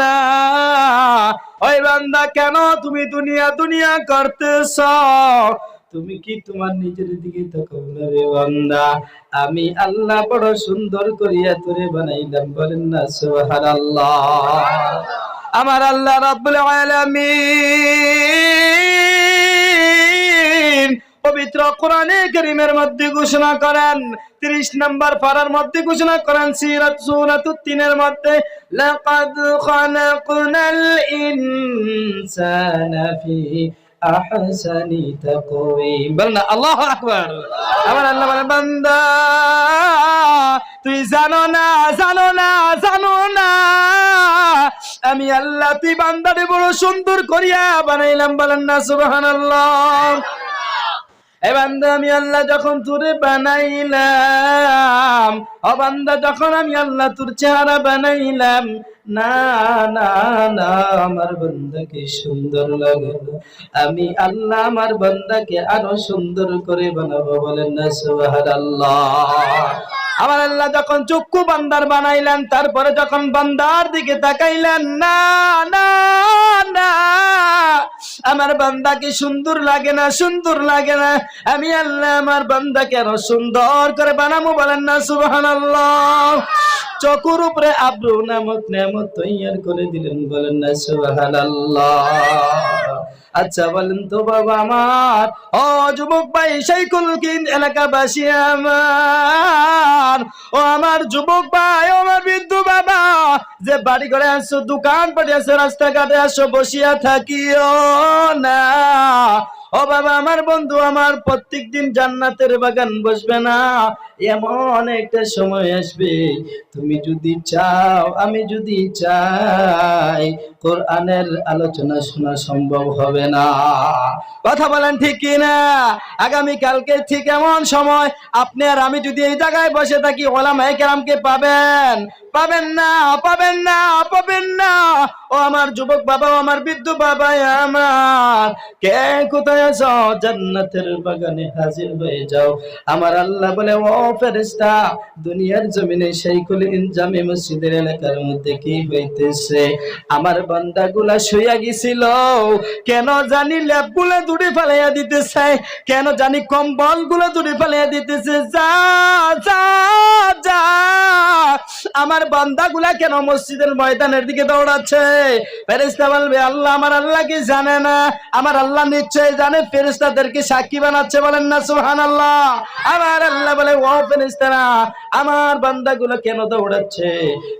না। কেন তুমি দুনিয়া দুনিয়া করতেছ? তুমি কি তোমার নিজের দিকে তাকাও না রে বান্দা? আমি আল্লাহ বড় সুন্দর করিয়া তোরে বানাইলাম, বলেন না সোহার আল্লাহ আমার আল্লাহ রাব্বুল আলামিন পবিত্র কোরআনে কারীমের মধ্যে ঘোষণা করেন। 30 নম্বর পারার মধ্যে ঘোষণা করেন সিরাত তিনের মধ্যে, লাকাদ খালাকনাল ইনসানা ফি আহসানি তাকওয়িম। আল্লাহু আকবার। আমার আল্লাহ বান্দা, তুই জানো না জানো না জানো না। আমি আল্লাহ, তুই বান্দারে বড় সুন্দর করিয়া বানাইলাম। বলেন না, সুবহানাল্লাহ। আমি আল্লাহ যখন তোরে বানাইলাম যখন আমি আল্লাহ তোর বানাইলাম, না না না, আমার বান্দাকে সুন্দর আমি আল্লাহ, আমার আরও সুন্দর করে বানাবো, বলেন না, সুবহানাল্লাহ। আমার আল্লাহ যখন চক্ষু বান্দার বানাইলেন, তারপরে যখন বান্দার দিকে তাকাইলেন, না না আমার বান্দাকে সুন্দর লাগে না, সুন্দর লাগে না? আমি আল্লাহ আমার বান্দাকে আরও সুন্দর করে বানাবো বলেন না, সুবহানাল্লাহ। চকুর উপরে আব্রু নামক নামক তৈয়ার করে দিলেন বলেন না, সুবহানাল্লাহ। আচ্ছা বলেন তো বাবা আমার, ও যুবক ভাই সেই কুলকিন এলাকাবাসী আমার। ও আমার যুবক ভাই, ও আমার বৃদ্ধ বাবা, যে বাড়ি ঘরে আসো, দোকান পাটি আসো, রাস্তাঘাটে আসো, বসিয়া থাকিও না। ও বাবা, আমার বন্ধু, আমার প্রত্যেক দিন জান্নাতের বাগান বসবে না। এমন একটা সময় আসবে, তুমি যদি চাও, আমি যদি চাই, কোরআনের আলোচনা শোনা সম্ভব হবে না। কথা বলেন ঠিক কি না আগামী কালকে ঠিক এমন সময় আপনি আর আমি যদি এই জায়গায় বসে থাকি, ওলামায়ে কেরামকে পাবেন? পাবেন না পাবেন না পাবেন না। ও আমার যুবক বাবা আমার বৃদ্ধ বাবা আমার। কে কোথায় আছো? জান্নাতের বাগানে হাজির হয়ে যাও। আমার আল্লাহ বলে, ও ফেরেশতা, দুনিয়ার জমিনে সেইকুল ইনজামে মসজিদের এলাকার মধ্যে কি হইতেছে? আমার বান্দাগুলা শুইয়া গেছিল। কেন জানি ল্যাপগুলো দূরে ফেলাইয়া দিতেছে। কেন জানি কম্বলগুলো দূরে ফেলাইয়া দিতেছে। যা যা যা। আমার বান্দাগুলা কেন মসজিদের ময়দানের দিকে দৌড়াচ্ছে? ফেরেশতা বলবে, আল্লাহ আমার আল্লাহ কি জানে না? আমার আল্লাহ নিশ্চয় জানে। ফেরেশতাদেরকে সাক্ষী বানাচ্ছে বলেন না সুহান আল্লাহ আমার আল্লাহ বলে, ও ফেরেশতারা, আমার বান্দাগুলো কেন দৌড়াচ্ছে?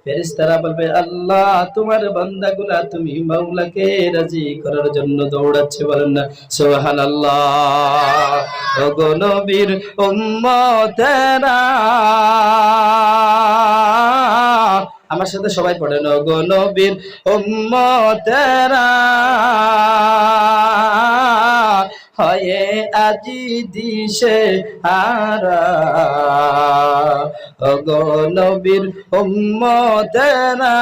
ফেরেশতারা বলবে, আল্লাহ, তোমার বান্দাগুলা তুমি মাওলাকে রাজি করার জন্য দৌড়াচ্ছে বলেন না। সুবহানাল্লাহ। ওগো নবীর আমার সাথে সবাই পড়েন, ওগো নবীর উম্মতেরা। হয়ে আজি দিশে হারা। গো নবীর উম্মতেরা।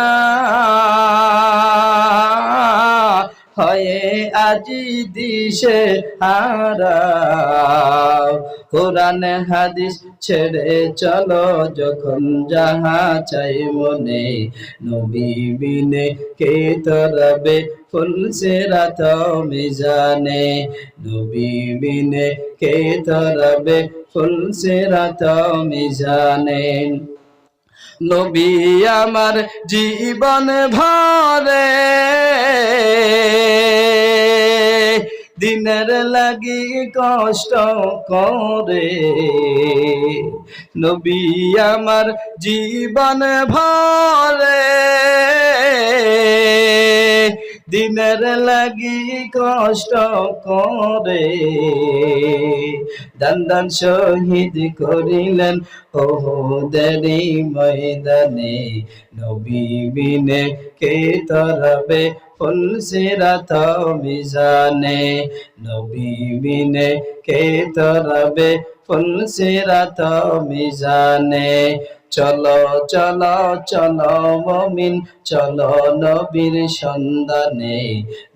হয়ে আজি দিশে হারা কোরআন হাদিস ছেড়ে চলো যখন যাহা চাই মনে। নবী বিনে কে তরবে ফুল সেরাত মিজানে। নবী বিনে কে তরবে ফুল সেরাত মিজানে। নবী আমার জীবন ভরে দিনের লাগি কষ্ট করে। নবী আমার জীবন ভরে। দিনের লাগি কষ্ট করে। দান দান শহীদ করিলেন ওহদেরি ময়দানে। নবী বিনে কে তরবে ফুল সিরাত মিজানে, নবী বিনে কে তরবে? ফুল সিরাত মিজানে, চলো চলো চলো মমিন, চলো নবীর সন্ধানে,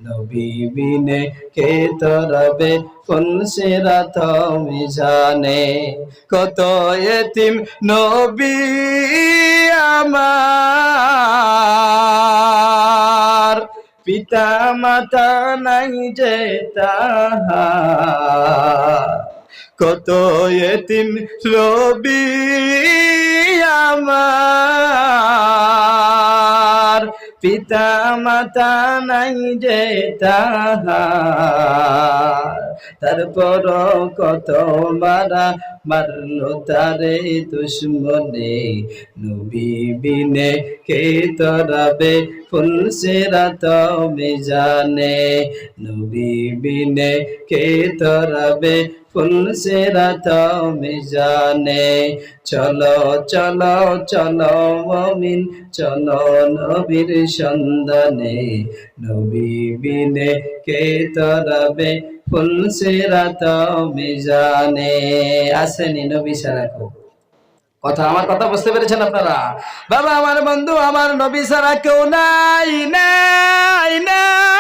নবী বিনে কে তরবে? ফুল সিরাত মিজানে, কত এতিম নবী আমার। পিতা মাতা নাই যে কত এতিম লবি আমার। পিতা মাতা নাই যে তারপর কত মারা মারলো তারে দুশ্মনে। নবী কে তরাবে ফুল সেরা তমে জানে নবী কে তরাবে ফুল সেরা তমে জানে। চলো চলো চলো, মমিন, চলো নবীর সন্ধানে। নবী বিনে কে তরাবে? ফুল সেরা তমে জানে। আসেনি নবী সারা কথা আমার কথা বুঝতে পেরেছেন আপনারা? বাবা, আমার বন্ধু, আমার নবী সারা কেউ নাই নাই নাই।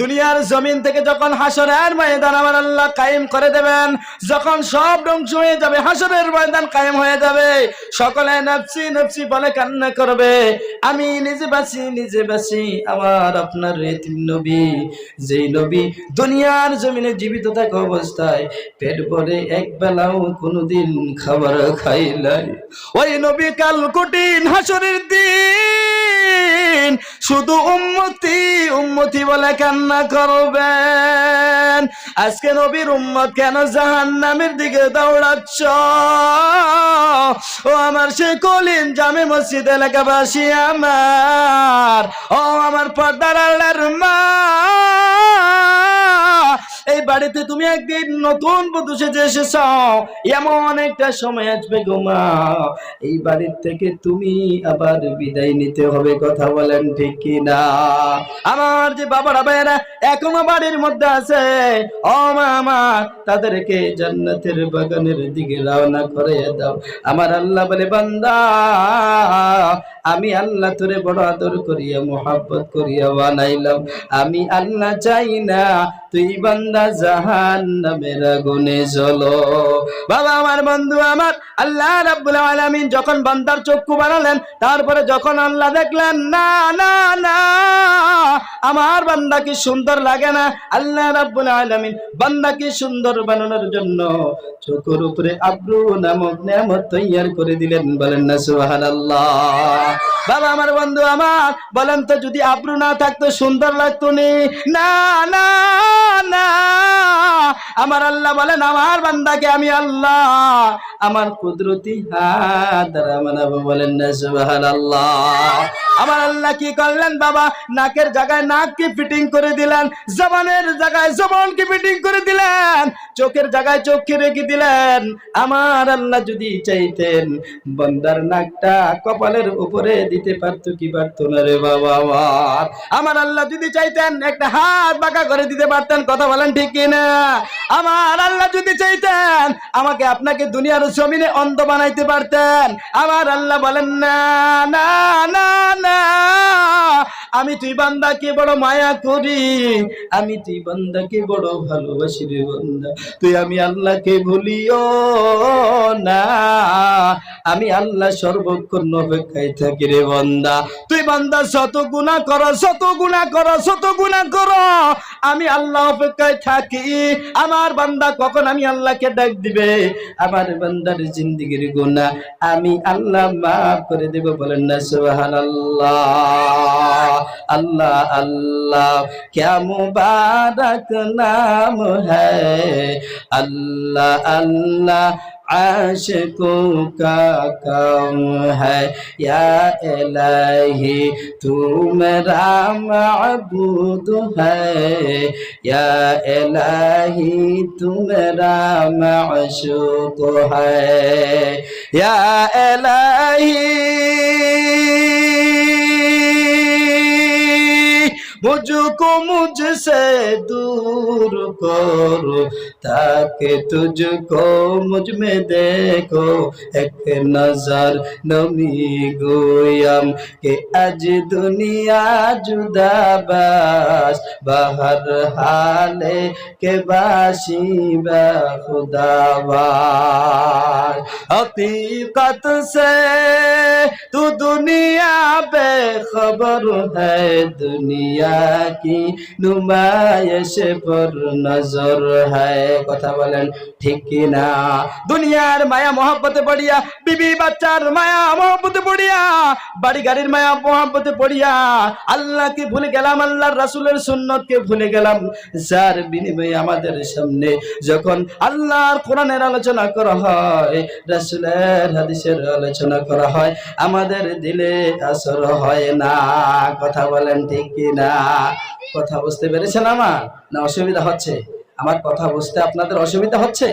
দুনিয়ার জমিন থেকে যখন হাসরের ময়দান আমার আল্লাহ কায়েম করে দেবেন, যখন সব ধ্বংস হয়ে যাবে, হাসরের ময়দান কায়েম হয়ে যাবে। সকলে নফসি নফসি বলে কান্না করবে। আমি নিজে বাসি নিজে বাসি, আমার আপনার রেতিম নবী। যেই নবী দুনিয়ার জমিনে জীবিত থাকা অবস্থায়, পেট ভরে এক বেলাও কোনোদিন খাবার খাইলাই ওই নবী কাল কঠিন হাসরের দিন শুধু উম্মতি উম্মতি বলে কান্না করবেন। আজকে নবীর উম্মত কেন জাহান নামের দিকে দৌড়াচ্ছ? ও আমার সে কলিন জামে মসজিদ এলাকাবাসী আমার। ও আমার পর্দার আল্লাহর মা। বাড়িতে তুমি একদিন নতুন বধূ সেজে এসেছ। এমন একটা সময় আসবে গো মা। এই বাড়ির থেকে তুমি আবার বিদায় নিতে হবে, কথা বলেন ঠিক কি না আমার যে বাবারা ভাইয়েরা এখনও বাড়ির মধ্যে আছে, ও মা তাদেরকে জান্নাতের বাগানের দিকে রওনা করে দাও। আমার আল্লাহ বলে, বান্দা আমি আল্লাহ তোরে বড় আদর করিয়া, মোহাব্বত করিয়া বানাইলাম। আমি আল্লাহ চাই না, তুই বান্দা জাহান নামের আগুনে জ্বলো। বাবা আমার বন্ধু আমার, আল্লাহ রাব্বুল আলামিন যখন বান্দার চক্ষু বানালেন, তারপরে যখন আল্লাহ দেখলেন, না না না, আমার বান্দা কি সুন্দর লাগে না। আল্লাহ রাব্বুল আলামিন বান্দা কি সুন্দর বানানোর জন্য চোখের উপরে আব্রু নামক নিয়ামত তৈয়ার করে দিলেন। বলেন না, সুবহানাল্লাহ। বাবা আমার বন্ধু আমার, বলেন তো যদি আব্রু না থাকতো, সুন্দর লাগতো নি? না আমার আল্লাহ বলেন, আমার বান্দাকে আমি আল্লাহ, আমার কুদরতি বলেন আমার আল্লাহ কি করলেন বাবা? নাকের জায়গায় নাক কি ফিটিং করে দিলেন? জবানের জায়গায় জবান কি ফিটিং করে দিলেন? চোখের জায়গায় চোখে রেখে দিলেন? আমার আল্লাহ যদি চাইতেন, বন্দার নাকটা কপালের উপরে দিতে পারতো কি পারতো না রে বাবা। আমার আল্লাহ যদি চাইতেন, একটা হাত বাঁকা করে দিতে পারতেন, কথা বলেন ঠিক কিনা? আমার আল্লাহ যদি চাইতেন, আমাকে আপনাকে দুনিয়ার জমিনে অন্ধ বানাইতে পারতেন। আমার আল্লাহ বলেন, না না না না, আমি তুই বান্দাকে বড় মায়া করি। আমি তুই বান্দাকে বড় ভালোবাসি রে বান্দা। তুই আমি আল্লাহকে ভুলিও না। আমি আল্লাহ সর্বক্ষণ অপেক্ষায় থাকি। থাকি বন্দা, তুই বান্দা শত গুণা কর, শত গুণা কর, শত গুণা কর। আমি আল্লাহ অপেক্ষায় থাকি। আমার বান্দা কখন আমি আল্লাহকে ডাক দিবে? আমার বান্দার জিন্দিগির গুণা আমি আল্লাহ মাফ করে দেব। বলেন না সোহান আল্লাহ আল্লাহ আল্লাহ কেমন নাম হ্যাঁ আল্লাহ আল্লাহ عاشقوں کا کم ہے یا الہی تو میرا معبود ہے یا الہی تو میرا معشوق ہے یا الہی मुझको मुझसे दूर करो ताकि तुझको मुझ में देखो एक नजर नमी गोयम के आज दुनिया जुदाबास बाहर हाले के बाशी बा खुदाबास हकीकत से तू दुनिया बेखबर है दुनिया কি নুমায় সে পর নজর হায় কথা বলেন। ঠিক কি না। দুনিয়ার মায়া, মহব্বতে পড়িয়া, বিবি বাচ্চার মায়া, মহব্বতে পড়িয়া বাড়ি গাড়ির মায়া, মহব্বতে পড়িয়া, আল্লাহকে ভুলে গেলাম, আল্লাহর রাসূলের সুন্নতকে ভুলে গেলাম। যার বিনিময়ে আমাদের সামনে যখন আল্লাহর কোরআনের আলোচনা করা হয়, রাসূলের হাদিসের আলোচনা করা হয়, আমাদের দিলে আসর হয় না। কথা বলেন ঠিক কি না কথা বুঝতে পেরেছেন আমার? না, অসুবিধা হচ্ছে? আমার কথা বুঝতে আপনাদের অসুবিধা হচ্ছে?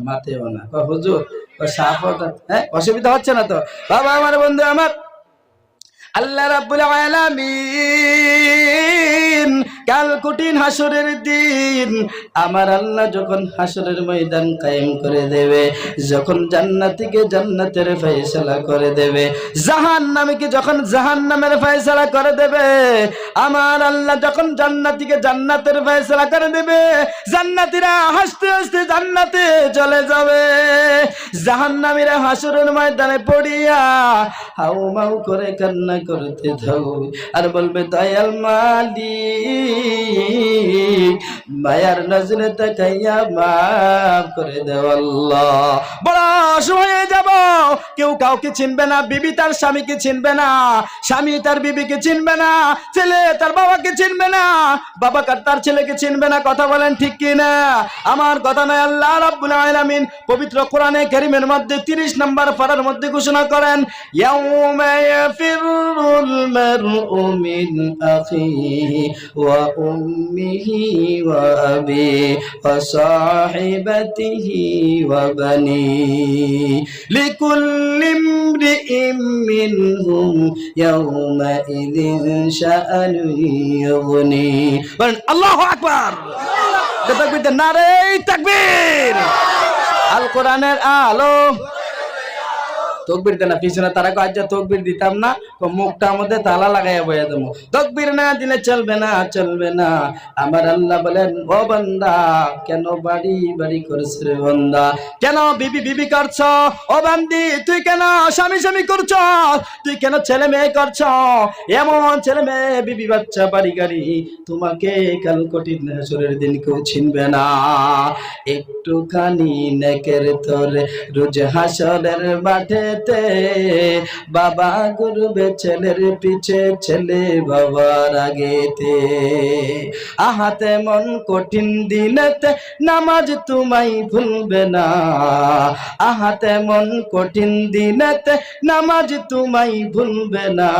মাতেও না। হুজুর হ্যাঁ অসুবিধা হচ্ছে না তো? বাবা আমার, বন্ধু আমার। আল্লাহ রাবুল আলামিন কাল কঠিন হাসরের দিন, আমার আল্লাহ যখন হাসরের ময়দান কায়েম করে দেবে, যখন জান্নাতিকে জান্নাতের ফয়সালা করে দেবে জাহান জাহান্নামীকে যখন জাহান্নামের ফয়সালা করে দেবে, আমার আল্লাহ যখন জান্নাতিকে জান্নাতের ফয়সালা করে দেবে, জান্নাতীরা হাসতে হাসতে জান্নাতে চলে যাবে। জাহান্নামীরা হাসরের ময়দানে পড়িয়া হাউ মাউ করে কান্না করতে থাকো আর বলবে, দয়াল মালিক মায়ার নজরে তাকাইয়া মাফ করে দেও আল্লাহ। বড় অসহায় হয়ে যাব। কেউ কাউকে চিনবে না, বিবি তার স্বামীকে চিনবে না, স্বামী তার বিবিকে চিনবে না, ছেলে তার বাবাকে চিনবে না, বাবা কার তার ছেলেকে চিনবে না, কথা বলেন ঠিক কি না আমার কথা নয়, আল্লাহ রাব্বুল আলামিন পবিত্র কোরআনে কারীমের মধ্যে 30 নম্বর পারার মধ্যে ঘোষণা করেন, ইয়াউমা ইয়াফিরুল মারউ মিন আখিহি ওয়া উম্মিহি ওয়া আবিহি ওয়া সাহিবাতিহি ওয়া বানিহি লিকুল্লি ইমরিইম মিনহুম ইয়াউমাইযিন শাআনু ইউগনি বলেন আল্লাহু আকবার তাকবীর দেন নারে তাকবীর দেনা পিছনে তারা আজ তকবির দিতাম না, তো মুখটার মধ্যে তালা লাগাইয়া বইয়া দেবো। তকবির না দিলে চলবে না চলবে না। আমার আল্লাহ বলেন, ও বান্দা, কেন বাড়ি বাড়ি করছ রে বান্দা? কেন বিবি বিবি করছ? ও বান্দি, তুই কেন স্বামী স্বামী করছ? তুই কেন ছেলে মেয়ে করছ? এমন ছেলে মেয়ে, বিবি বাচ্চা, বাড়ি গাড়ি, তোমাকে কাল কঠিন হাসরের দিন কেউ চিনবে না। একটুখানি নেকের তোরে রোজ হাসরের মাঠেতে বাবা করবে ছেলের পিছে, ছেলে বাবার আগেতে। আহাতে মন কঠিন দিনেতে নামাজ তোমাই ভুলবে না। আহাতে মন কঠিন দিনেতে নামাজ তোমাই ভুলবে না।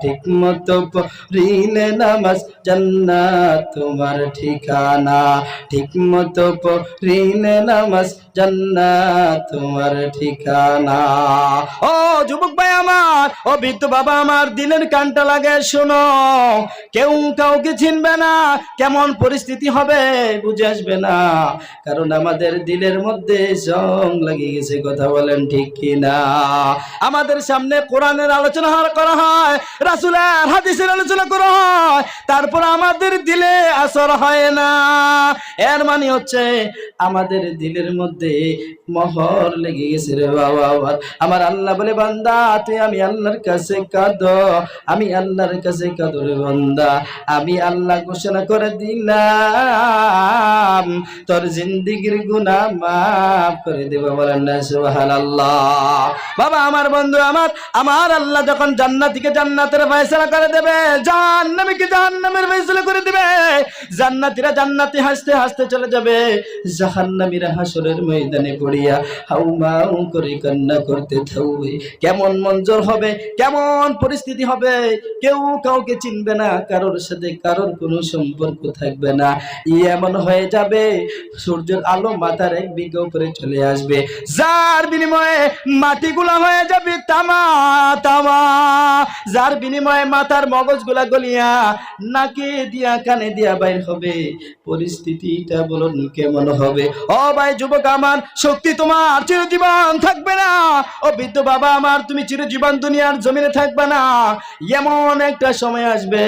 ঠিক মতো পড়িলে নামাজ জান্নাত তোমার ঠিকানা। ঠিক মতো পড়িলে নামাজ জান্নাত তোমার ঠিকানা। ও যুবক ভাই আমার, ও বৃদ্ধ বাবা আমার দিনের কানটা লাগে, শোনো। কেউ কাউকে চিনবে না, কেমন পরিস্থিতি হবে বুঝে আসবে না। কারণ আমাদের দিলের মধ্যে জং লাগিয়ে গেছে, কথা বলেন ঠিক কি না আমাদের সামনে কোরআনের আলোচনা করা হয়, রাসুলের হাদিসের আলোচনা করা হয়, তারপর আমাদের দিলে আসর হয় না। এর মানে হচ্ছে, আমাদের দিলের মধ্যে মহর লেগে গেছে রে বাবা, আমার। আল্লাহ বলে, বান্দা, তুই আমি আল্লাহর কাছে কাঁদ, আমি আল্লাহর কাছে কাঁদ রে বান্দা। আমি আল্লাহ ঘোষণা করে দিলাম, তোর জিন্দিগির গুনাহ মাফ করে দেব। বলেন না বাবা, আমার বন্ধু, আমার আমার আল্লাহ যখন জান্নাতিকে জান্নাতের ফয়সালা করে দেবে, জাহান্নামীকে জাহান্নামের ফয়সালা করে দেবে, জান্নাতীরা জান্নাতি হাসতে হাসতে চলে যাবে, জাহান্নামীরা হাসরের ময়দানে পড়িয়া হাউমাউ করে কান্না করতে থাকবে। কেমন মঞ্জর হবে, কেমন পরিস্থিতি হবে, কেউ কাউকে চিনবে না, কারোর সাথে কারোর কোনো সম্পর্ক থাকবে না। ই এমন হয়ে যাবে, সূর্যের আলো মাথার এক বিঘা উপরে চলে আসবে। যার বিনিময়ে মাটিগুলা হয়ে যাবে তামা তামা। যার বিনিময়ে মাথার মগজগুলা গলিয়া, নাকে দিয়া, কানে দিয়া বাইর হবে। পরিস্থিতিটা বলুন কেমন হবে? ও ভাই যুবক আমার, শক্তি তোমার চিরজীবন থাকবে না। ও বৃদ্ধ বাবা আমার, তুমি চিরজীবন দুনিয়ার জমিনে থাকবে না। এমন একটা সময় আসবে,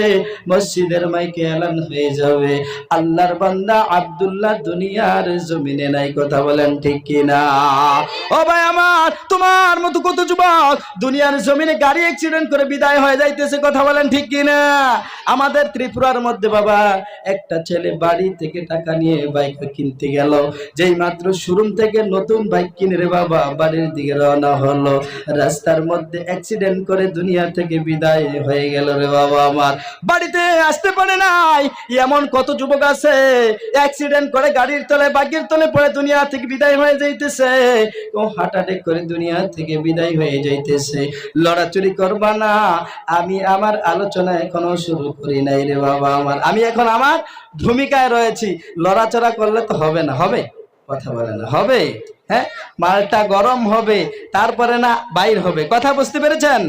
মসজিদের মাইকে এলান হয়ে যাবে। আল্লাহর বান্দা আব্দুল্লাহ দুনিয়ার জমিনে নাই, কথা বলেন ঠিক কিনা? ও ভাই আমার, তোমার মতো কত যুবক দুনিয়ার জমিনে গাড়ি অ্যাক্সিডেন্ট করে বিদায় হয়ে যাইতেছে, কথা বলেন ঠিক কিনা? আমাদের ত্রিপুরার মধ্যে বাবা, একটা ছেলে বাড়ি থেকে টাকা নিয়ে বাইক কিনতে গেল। যেই মাত্র শোরুম থেকে নতুন বাইক কিনে রে বাবা, বাড়ির দিকে রওনা হলো। রাস্তার মধ্যে অ্যাক্সিডেন্ট করে দুনিয়া থেকে বিদায় হয়ে গেল রে বাবা আমার। বাড়িতে আসতে পারে নাই, এমন কত যুবক আছে অ্যাক্সিডেন্ট করে গাড়ির তলে বাগের তলে পড়ে দুনিয়া থেকে বিদায় হয়ে যাইতেছে। ও হার্ট অ্যাটাক করে দুনিয়া থেকে বিদায় হয়ে যাইতেছে। লড়াচুরি করবা না, আমি আমার আলোচনা এখনও শুরু করি নাই রে বাবা আমার। আমি এখন আমার ভূমিকায় রয়েছি, লড়াচড়া করলে তো হবে না, হবে? কথা হবে? হ্যাঁ? মালটা গরম হবে, তারপরে না বাইর হবে। কথা বুঝতে পেরেছেন?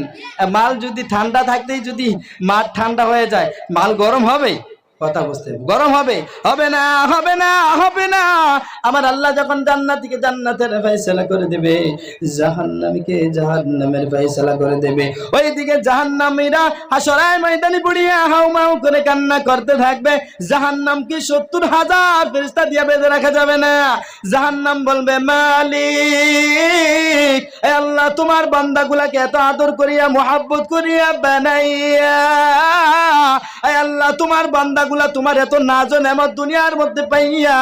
মাল যদি ঠান্ডা থাকতেই যদি মাল ঠান্ডা হয়ে যায়, মাল গরম হবে? কথা বুঝতে গরম হবে? হবে না হবে না হবে না। আমার আল্লাহ যখন জান্নাতিকে জান্নাতের ফয়সালা করে দেবে, জাহান্নামীকে জাহান্নামের ফয়সালা করে দেবে। ওইদিকে জাহান্নামীরা হাসরায় ময়দানি বুড়িয়া হাউ মাউ করে কান্না করতে থাকবে। জাহান্নামকে সত্তর হাজার ফেরিস্তা দিয়ে বেঁধে রাখা যাবে না? জাহান্নাম বলবে, মালিক, এ আল্লাহ, তোমার বান্দাগুলাকে এত আদর করিয়া, মোহাব্বত করিয়া বানাইয়া, এ আল্লাহ, তোমার বান্দাগুলা তোমার এত নাজন আমার দুনিয়ার মধ্যে পাইয়া।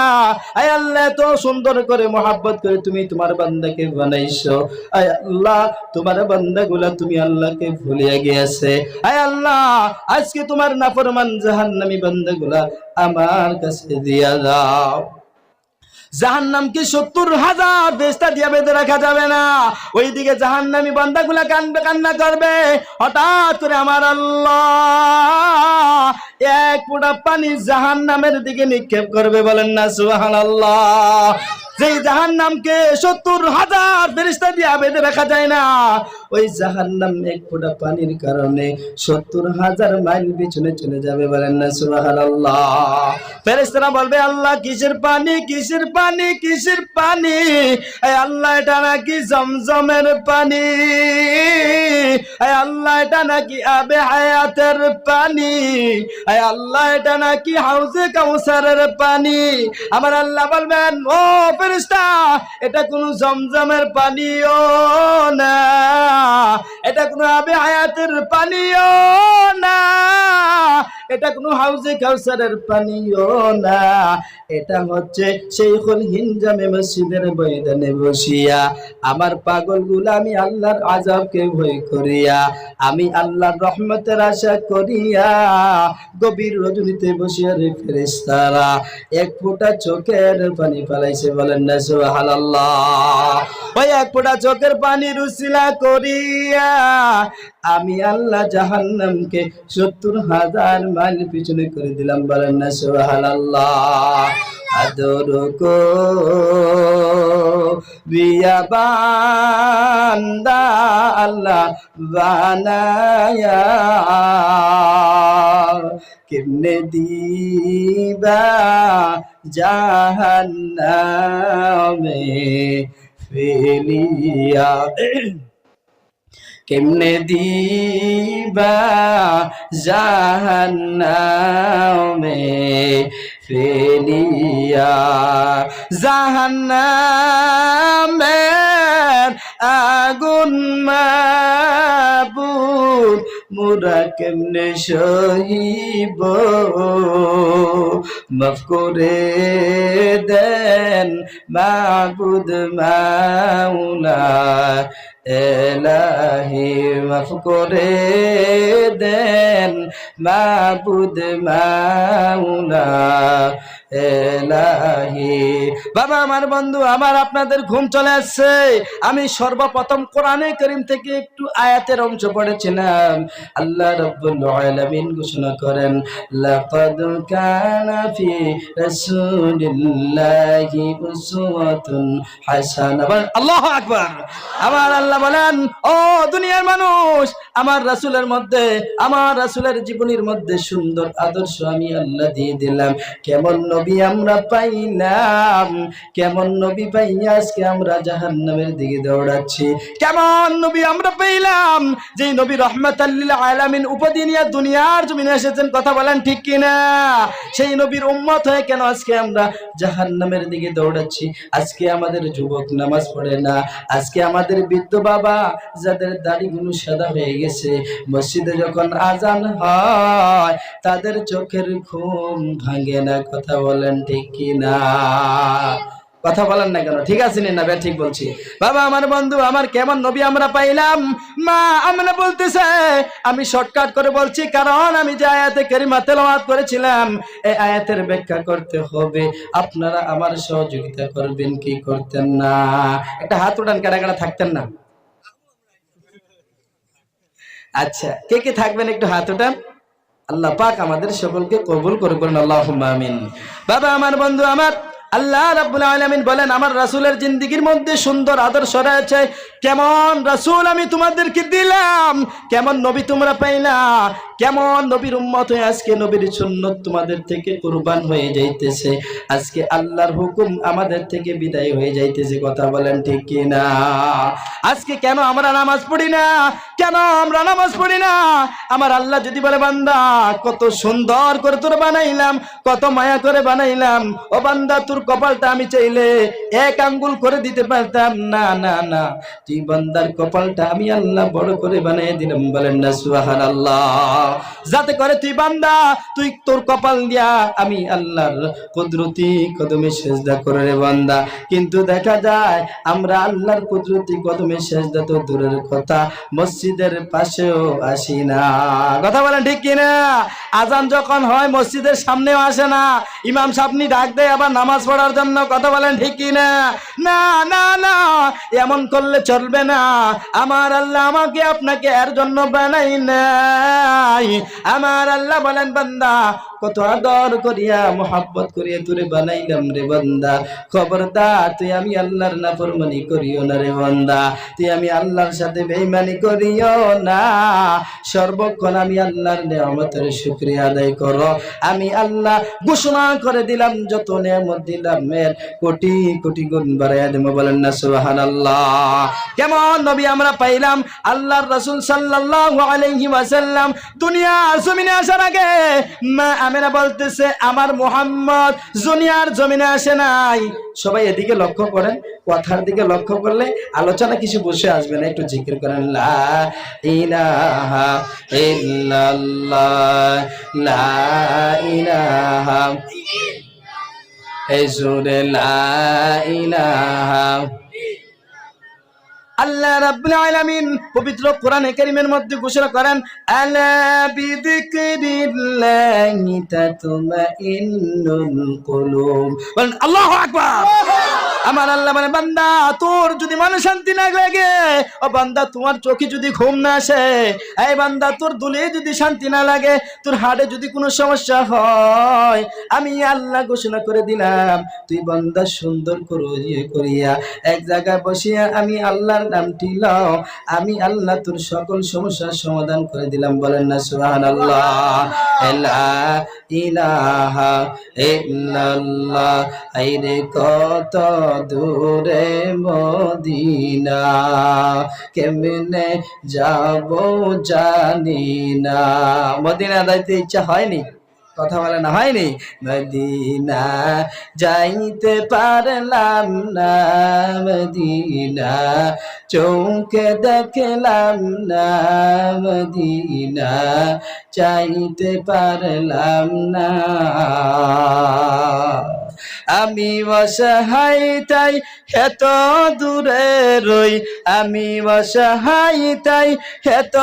আয় আল্লাহ, এত সুন্দর করে মোহাব্বত করে তুমি তোমার বান্দাকে বানাইছো। আয় আল্লাহ, তোমার বান্দাগুলা তুমি আল্লাহকে ভুলিয়া গিয়েছে। আয় আল্লাহ, আজকে তোমার নাফরমান জাহান্নামী বান্দাগুলা আমার কাছে দিয়া দাও। জাহান্নামকে সত্তর হাজার দেশটা দিয়ে বেঁধে রাখা যাবে না। ওইদিকে জাহান্নামী বান্দাগুলা কানবে, কান্না করবে। হঠাৎ করে আমার আল্লাহ এক ফোঁটা পানি জাহান্নামের দিকে নিক্ষেপ করবে বলেন না সুহান আল্লাহ যেই জাহান নামকে সত্তর হাজার ফেরিস্তা দিয়ে বেঁধে রাখা যায় না ওই জাহান নাম এক ফোঁটা পানির কারণে সত্তর হাজার মাইল পিছনে চলে যাবে বলেন না সুবাহান আল্লাহ ফেরিস্তারা বলবে, আল্লাহ, কিসের পানি? কিসের পানি? কিসের পানি? আল্লাহ, এটা নাকি জমজমের পানি? আল্লাহ, এটা নাকি আবে হায়াতের পানি? আল্লাহ, এটা নাকি হাউজে কাউসারের পানি? আমার আল্লাহ বলবেন, ও ফেরিস্তা এটা কোনো জমজমের পানিও না। এটা কোনো আবে হায়াতের পানিও না। এটা কোনো হাউজে কাউসারের পানিও না। এটা হচ্ছে সেইখুল হিনজামে মসজিদের ময়দানে বসিয়া, আমার পাগল আমি আল্লাহর আজাবকে ভয় করিয়া, আমি আল্লাহর রহমতের আশা করিয়া গভীর রজনীতে বসিয়া রে ফেরেস্তারা এক ফোঁটা চোখের পানি ফেলাইছে বলেন না সুবহানাল্লাহ। ওই এক ফোঁটা চোখের পানি রুসিলা করিয়া, আমি আল্লাহ জাহান্নামকে সত্তর হাজার মাইল পিছনে করে দিলাম। বলেন না, সুবহানাল্লাহ। আদর কো বিয়া বান্দা, আল্লাহ বানায়া কেমনে দিবা জাহান্নামে ফেলিয়া? কেমনে দিবা জাহান্নামে ফেলিয়া? জাহান্নামের আগুন মাবুদ, মোরা কেমনে সহিব? মাফ করে দেন মাবুদ মাওলা। এলাহি মাফ করে দেন মাবুদ এলাহি বাবা, আমার বন্ধু, আমার আপনাদের ঘুম চলে আসছে। আমি সর্বপ্রথম কোরআনে করিম থেকে একটু আয়াতের অংশ পড়েছিলাম। আল্লাহ আলামিন ঘোষণা করেন, লাকাদ কানা আমার আল্লাহ বলেন, ও দুনিয়ার মানুষ, আমার রাসূলের মধ্যে, আমার রাসূলের জীবনীর মধ্যে সুন্দর আদর্শ আমি আল্লাহ দিয়ে দিলাম। কেমন আমরা পাইলাম। কেমন নবী পাই? আজকে আমরা জাহান্নামের দিকে দৌড়াচ্ছি। কেমন নবী আমরা পাইলাম? যে নবী রহমাতাল্লিল আলামিন উপাধি নিয়ে দুনিয়ার জমিনে এসেছেন, কথা বলেন ঠিক কিনা? সেই নবীর উম্মত হয়ে কেন আজকে আমরা জাহান্নামের দিকে দৌড়াচ্ছি? আজকে আমাদের যুবক নামাজ পড়ে না। আজকে আমাদের বৃদ্ধ বাবা, যাদের দাড়িগুলো সাদা হয়ে গেছে, মসজিদে যখন আজান হয়, তাদের চোখের ঘুম ভাঙে না, কথা বলেন, ঠিক কিনা? কথা বলেন না কেন? ঠিক আছে না বে ঠিক বলছি। বাবা, আমার বন্ধু, আমার কেমন নবী আমরা পাইলাম? মা আমরা বলতেছে, আমি শর্টকাট করে বলছি, কারণ আমি যে আয়াতে কারিমা তেলাওয়াত করেছিলাম এই আয়াতের ব্যাখ্যা করতে হবে। আপনারা আমার সহযোগিতা করবেন, কি করতেন না? একটা হাত উঠান কাটা কাটা থাকতেন না? আচ্ছা কে কে থাকবেন? একটু হাত উঠান। আল্লাহ পাক আমাদের সকলকে কবুল করে করেন আল্লাহ আমিন। বাবা আমার বন্ধু আমার আল্লাহ রাব্বুল আলামিন বলেন, আমার রাসূলের জিন্দেগির মধ্যে সুন্দর আদর্শ রয়েছে। কেমন রাসূল আমি তোমাদেরকে দিলাম? কেমন নবী তোমরা পাইলা? কেমন নবীর উম্মত হয়ে আজকে নবীর সুন্নত তোমাদের থেকে কুরবান হয়ে যাইতেছে। আজকে আল্লাহর হুকুম আমাদের থেকে বিদায় হয়ে যাইতেছে। কথা বলেন ঠিক কি না আজকে কেন আমরা নামাজ পড়ি না? কেন আমরা নামাজ পড়ি না? আমার আল্লাহ যদি বলে, বান্দা, কত সুন্দর করে তোর বানাইলাম, কত মায়া করে বানাইলাম। ও বান্দা, তোর কপালটা আমি চাইলে এক আঙ্গুল করে দিতে পারতাম। না না না। তুই বান্দার কপালটা আমি আল্লাহ বড় করে বানিয়ে দিলাম। বলেন না সুহান আল্লাহ যাতে করে তুই বান্দা, তুই তোর কপাল দিয়া আমি আল্লাহর কুদরতি কদমে সেজদা করে রে বান্দা। কিন্তু দেখা যায়, আমরা আল্লাহর কুদরতি কদমে সেজদা তো দূরের কথা, মসজিদের পাশেও আসি না। কথা বলেন ঠিক কিনা আজান যখন হয়, মসজিদের সামনেও আসে না। ইমাম সাহেবনি ডাক দেয়, আবার নামাজ পড়ার জন্য কথা বলেন ঠিক না না না না, এমন করলে চলবে না। আমার আল্লাহ আমাকে আপনাকে এর জন্য বানাই না আমার আল্লাহ বলেন, বান্দা কত আদর করিয়া মোহাব্বত করিয়া তুরে বানাইলাম রে বান্দা। খবরদার, তুই আমি আল্লাহর নাফরমানি করিও না রে বান্দা। তুই আমি আল্লাহর সাথে বেইমানি করিও না। সর্বক্ষণ আমি আল্লাহর নিয়ামতের শুকরিয়া আদায় করো। আমি আল্লাহ ঘোষণা করে দিলাম, যত নিয়ামত দিলাম, এর কোটি কোটি গুণ বাড়াইয়া দেবো। বলেন না, সুবহানাল্লাহ। কেমন নবী আমরা পাইলাম? আল্লাহর রাসূল সাল্লাল্লাহু আলাইহি ওয়াসাল্লাম দুনিয়া জমিনে আসার আগে, মা আমেনা বলতেছে, আমার মোহাম্মদ জুনিয়ার জমিনে আসে নাই। সবাই এদিকে লক্ষ্য করেন, কথার দিকে লক্ষ্য করলে আলোচনা কিছু বসে আসবে না, একটু জিকির করেন, লা লা এই সুরে লা আল্লাহ রাব্বুল আলামিন পবিত্র কোরআনে কারীমের মধ্যে ঘোষণা করেন, আলা বিযিকরিল্লাহি তাতমাইন্নুল কুলুব। বলেন, আল্লাহু আকবার! আমার আল্লাহ মানে বান্দা, তোর যদি মনে শান্তি না লাগে, ও বান্দা, তোমার চোখে যদি ঘুম না আসে, এই বান্দা, তোর দুলে যদি শান্তি না লাগে, তোর হাড়ে যদি কোনো সমস্যা হয়, আমি আল্লাহ ঘোষণা করে দিলাম, তুই বান্দা সুন্দর করে ইয়ে করিয়া, এক জায়গায় বসিয়া আমি আল্লাহর নামটি লও আমি আল্লাহ তোর সকল সমস্যার সমাধান করে দিলাম। বলেন না, সুবহানাল্লাহ। লা ইলাহা কত দূরে মদিনা। কেমনে যাব জানি না। মদিনা যাইতে ইচ্ছা হয়নি? কথা বলে না, হয়নি? মদিনা যাইতে পারলাম না, মদিনা চৌকে দেখলাম না, মদিনা চাইতে পারলাম না। আমি অসহায়, তাই এত দূরে রই। আমি অসহায়, তাই এত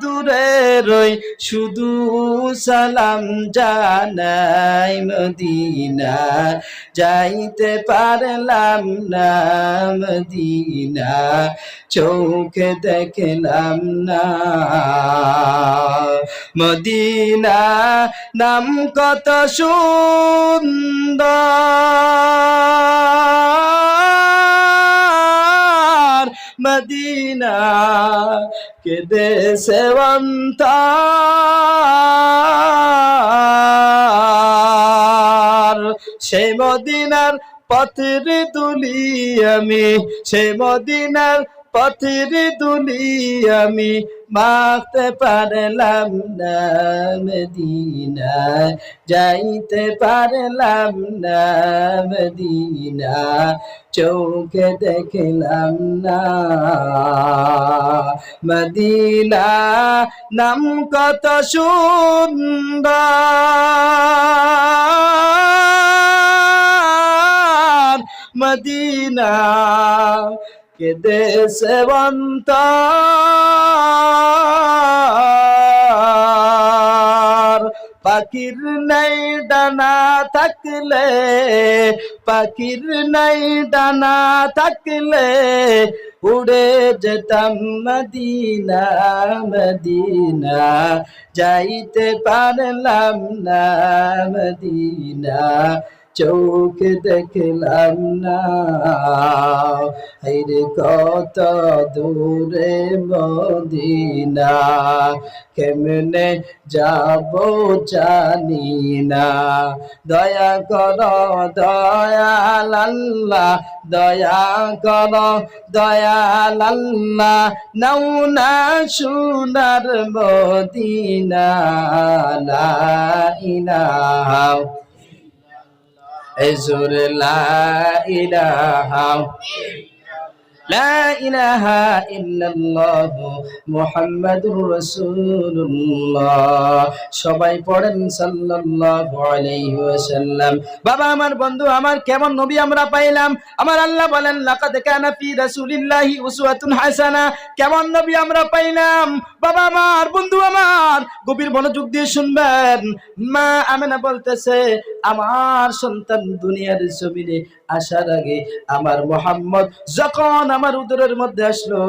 দূরে রই। শুধু সালাম জানাই মদিনা। যাইতে পারলাম না মদিনা। চোখে দেখলাম না মদিনা। নাম কত সুন্দর। মদিনা কে দেশে সেই মদিনার পথের দুলি আমি সেই মদিনার পথের দুলি আমি মাখতে পারলাম না মদিনা যাইতে পারলাম না মদিনা চোখে দেখলাম না। মদিনা নাম কত সুন্দর। মদিনা কে দেশে বন্তর। পাখির নাই ডানা থাকলে, পাখির নাই ডানা থাকলে উড়ে যেতাম মদিনা মদিনা। যাইতে পারলাম না মদিনা। চোখ দেখলাম না। হাইরে কত দূরে মদিনা, কেমনে যাব জানি না। দয়া কর, দয়াল আল্লাহ, দয়া কর, দয়াল আল্লাহ, নাও না সোনার মদিনা, লা ইলাহা এজুর লা ইলাহা লা ইলাহা ইল্লাল্লাহ মুহাম্মাদুর রাসূলুল্লাহ। সবাই পড়েন সাল্লাল্লাহু আলাইহি ওয়াসাল্লাম। বাবা, আমার বন্ধু, আমার কেমন নবী আমরা পাইলাম? আমার আল্লাহ বলেন, লাকাদ কানা ফি রাসূলিল্লাহি উসওয়াতুন হাসানা। কেমন নবী আমরা পাইলাম? বাবা আমার, বন্ধু আমার, গভীর মনোযোগ দিয়ে শুনবেন। মা আমেনা বলতেছে, আমার সন্তান দুনিয়ার জমিনে আসার আগে আমার মোহাম্মদ যখন আমার উদরের মধ্যে আসলো,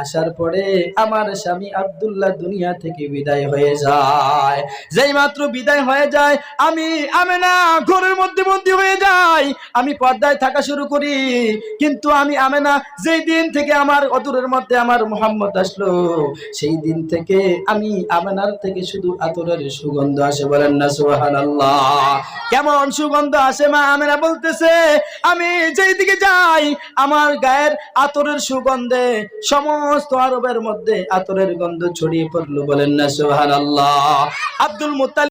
আসার পরে আমার স্বামী আব্দুল্লাহ দুনিয়া থেকে বিদায় হয়ে যায়। যেই মাত্র বিদায় হয়ে যায়, আমি আমেনা ঘরের মধ্যে বন্দী হয়ে যাই। আমি পর্দায় থাকা শুরু করি, কিন্তু আমি আমেনা যেই দিন থেকে আমার অদূরের মধ্যে আমার মোহাম্মদ আসলো সেই দিন থেকে আমি আপনার থেকে শুধু আতরের সুগন্ধ আসে। বলেন না সোহান কেমন সুগন্ধ আসে মা আমেরা বলতেছে, আমি যেই দিকে যাই, আমার গায়ের আতরের সুগন্ধে সমস্ত আরবের মধ্যে আতরের গন্ধ ছড়িয়ে পড়ল। বলেন না সোহান আব্দুল মুত্তালিব